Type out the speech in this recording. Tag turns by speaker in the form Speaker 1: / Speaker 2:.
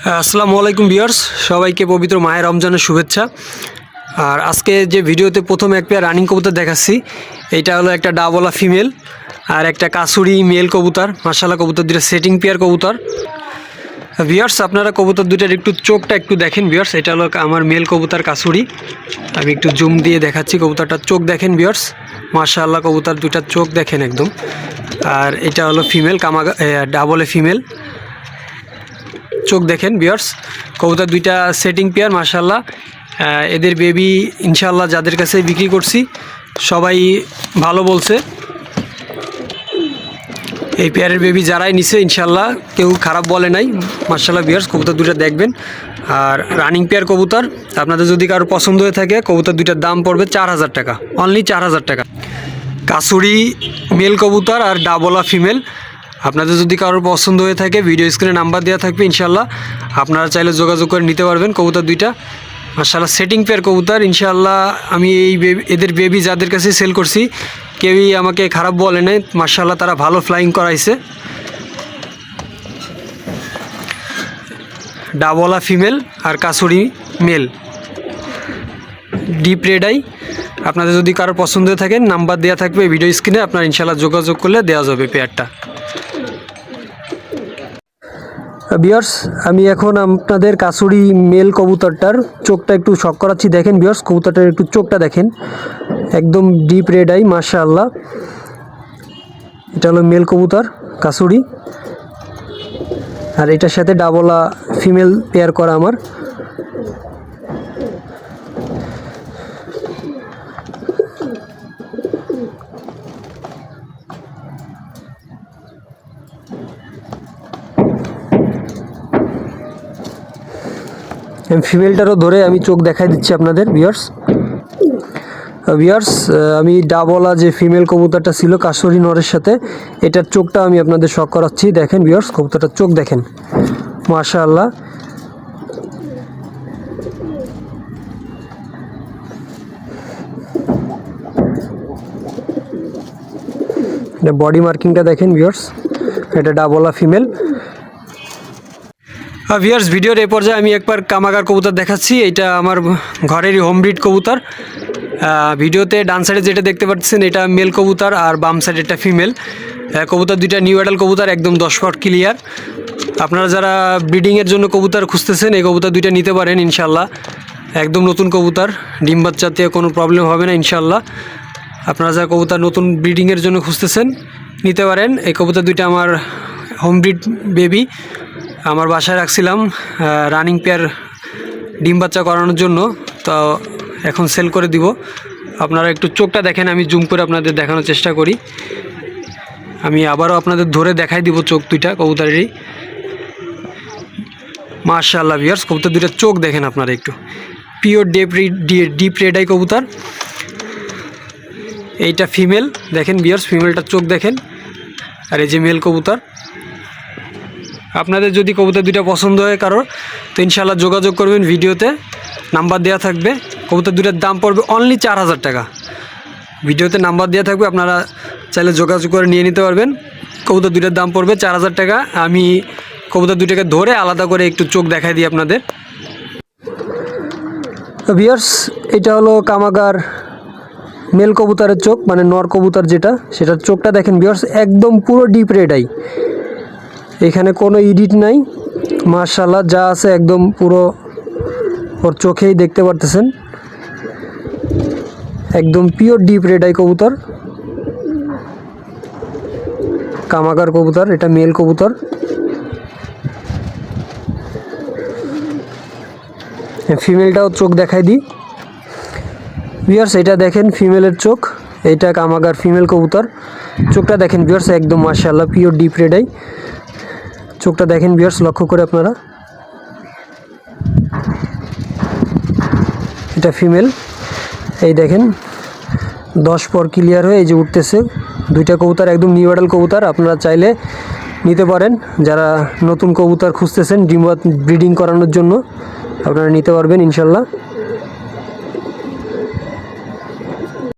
Speaker 1: আসসালামু আলাইকুম বিয়ার্স সবাইকে পবিত্র মায়ের রমজানের শুভেচ্ছা। আর আজকে যে ভিডিওতে প্রথম এক পেয়ার রানিং কবুতর দেখাচ্ছি, এটা হলো একটা ডাবলা ফিমেল আর একটা কাসুরি মেল কবুতর। মাসালা কবুতর দুটো সেটিং পেয়ার কবুতর। বিয়ার্স আপনারা কবুতর দুটার একটু চোখটা একটু দেখেন বিয়ার্স এটা হলো আমার মেল কবুতর কাসুরি। আমি একটু জুম দিয়ে দেখাচ্ছি কবুতরটার চোখ দেখেন বিয়ার্স মাশাআল্লাহ, কবুতর দুটার চোখ দেখেন একদম। আর এটা হলো ফিমেল, কামাগা ডাবলে ফিমেল। চোখ দেখেন বিয়ার্স কবুতর দুইটা সেটিং পেয়ার মাশাল্লাহ এদের বেবি ইনশাল্লাহ যাদের কাছে বিক্রি করছি, সবাই ভালো বলছে। এই পেয়ারের বেবি যারাই নিছে ইনশাল্লাহ কেউ খারাপ বলে নাই। মার্শাল্লাহ বিয়ার্স কবুতর দুটো দেখবেন। আর রানিং পেয়ার কবুতর, আপনাদের যদি কারও পছন্দ হয়ে থাকে, কবুতর দুইটার দাম পড়বে চার হাজার টাকা। অনলি চার হাজার টাকা। কাসুরি মেল কবুতর আর ডাবলা ফিমেল আপনাদের যদি কারোর পছন্দ হয়ে থাকে ভিডিও স্ক্রিনে নাম্বার দেওয়া থাকবে ইনশাল্লাহ আপনারা চাইলে যোগাযোগ করে নিতে পারবেন কবুতর দুইটা। মার্শাল্লাহ সেটিং পেয়ার কবুতর ইনশাল্লাহ আমি এই এদের বেবি যাদের কাছে সেল করছি, কেউই আমাকে খারাপ বলে নাই। মার্শাল্লাহ তারা ভালো ফ্লাইং করাইছে। ডাবলা ফিমেল আর কাসুরি মেল ডিপ রেডাই আপনাদের যদি কারও পছন্দ হয়ে থাকে নাম্বার দেওয়া থাকবে ভিডিও স্ক্রিনে আপনার ইনশাল্লাহ যোগাযোগ করলে দেওয়া যাবে পেয়ারটা বিয়ার্স আমি এখন আপনাদের কাসুরি মেল কবুতরটার চোখটা একটু শখ করাচ্ছি। দেখেন বিয়ার্স কবুতরটার একটু চোখটা দেখেন। একদম ডিপ রেড আই মাশাআল্লাহ। এটা হলো মেল কবুতর, কাসুরি। আর এটার সাথে ডাবলা ফিমেল পেয়ার করা আমার। ফিমেলটারও ধরে আমি চোখ দেখাই দিচ্ছি আপনাদের বিয়ার্স বিয়ার্স আমি ডাবলা যে ফিমেল কবুতরটা ছিল কাশরি নরের সাথে, এটার চোখটা আমি আপনাদের শখ করাচ্ছি। দেখেন বিয়ার্স কবুতরটার চোখ দেখেন। মাশাআল্লাহ। এটা বডি মার্কিংটা দেখেন বিয়ার্স এটা ডাবলা ফিমেল ভিয়ার্স ভিডিওর এ পর্যায়ে আমি একবার কামাগার কবুতর দেখাচ্ছি। এটা আমার ঘরেরই হোম ব্রিড কবুতর। ভিডিওতে ডান সাইডে যেটা দেখতে পাচ্ছেন, এটা মেল কবুতর আর বাম সাইডে এটা ফিমেল কবুতর দুইটা নিউ অ্যাডাল কবুতর, একদম দশ ফট ক্লিয়ার আপনারা যারা ব্রিডিংয়ের জন্য কবুতর খুঁজতেছেন, এই কবুতর দুইটা নিতে পারেন ইনশাল্লাহ একদম নতুন কবুতর, ডিম বাচ্চাতে কোনো প্রবলেম হবে না ইনশাল্লাহ আপনারা যারা কবুতর নতুন ব্রিডিংয়ের জন্য খুঁজতেছেন, নিতে পারেন। এই কবুতর দুইটা আমার হোম ব্রিড বেবি আমার বাসায় রাখছিলাম রানিং পেয়ার ডিম বাচ্চা করানোর জন্য। তো এখন সেল করে দিব। আপনারা একটু চোখটা দেখেন, আমি জুম করে আপনাদের দেখানোর চেষ্টা করি। আমি আবারও আপনাদের ধরে দেখাই দিব চোখ দুইটা, কবুতারেরই। মার্শাল্লাহ বিয়ার্স কবুতর দুইটা চোখ দেখেন আপনারা একটু। পিওর ডেপ ডিপ রেডাই কবুতর। এইটা ফিমেল দেখেন বিয়ার্স ফিমেলটার চোখ দেখেন। আর এই যে মেল কবুতর। আপনাদের যদি কবুতর দুইটা পছন্দ হয় কারোর, তো ইনশাল্লাহ যোগাযোগ করবেন ভিডিওতে। নাম্বার দেওয়া থাকবে। কবুতর দুইটার দাম পড়বে অনলি চার হাজার টাকা। ভিডিওতে নাম্বার দেওয়া থাকবে, আপনারা চাইলে যোগাযোগ করে নিয়ে নিতে পারবেন। কবুতর দুইটার দাম পড়বে চার হাজার টাকা। আমি কবুতর দুইটাকে ধরে আলাদা করে একটু চোখ দেখাই দিই আপনাদের। বিয়ার্স এটা হলো কামাগার মেল কবুতরের চোখ মানে নর কবুতর যেটা, সেটার চোখটা দেখেন বিয়ার্স একদম পুরো ডিপ রেড আই এখানে কোনো এডিট নাই। মার্শাল্লাহ যা আছে একদম পুরো ওর চোখেই দেখতে পারতেছেন। একদম পিওর ডিপ রেড আই কবুতর। কামাগার কবুতর, এটা মেল কবুতর। ফিমেলটাও চোখ দেখাই দিই। বিয়ার্স এটা দেখেন ফিমেলের চোখ। এইটা কামাগার ফিমেল কবুতর। চোখটা দেখেন বিয়ার্স একদম মার্শাল্লাহ পিওর ডিপ রেড আই চোখটা দেখেন বিয়ার্স লক্ষ্য করে আপনারা। এটা ফিমেল এই দেখেন, দশ পর ক্লিয়ার হয়ে এই যে উঠতেছে। দুইটা কবুতর, একদম নিউ কবুতর, আপনারা চাইলে নিতে পারেন। যারা নতুন কবুতর খুঁজতেছেন, ডিম ব্রিডিং করানোর জন্য, আপনারা নিতে পারবেন, ইনশাল্লাহ।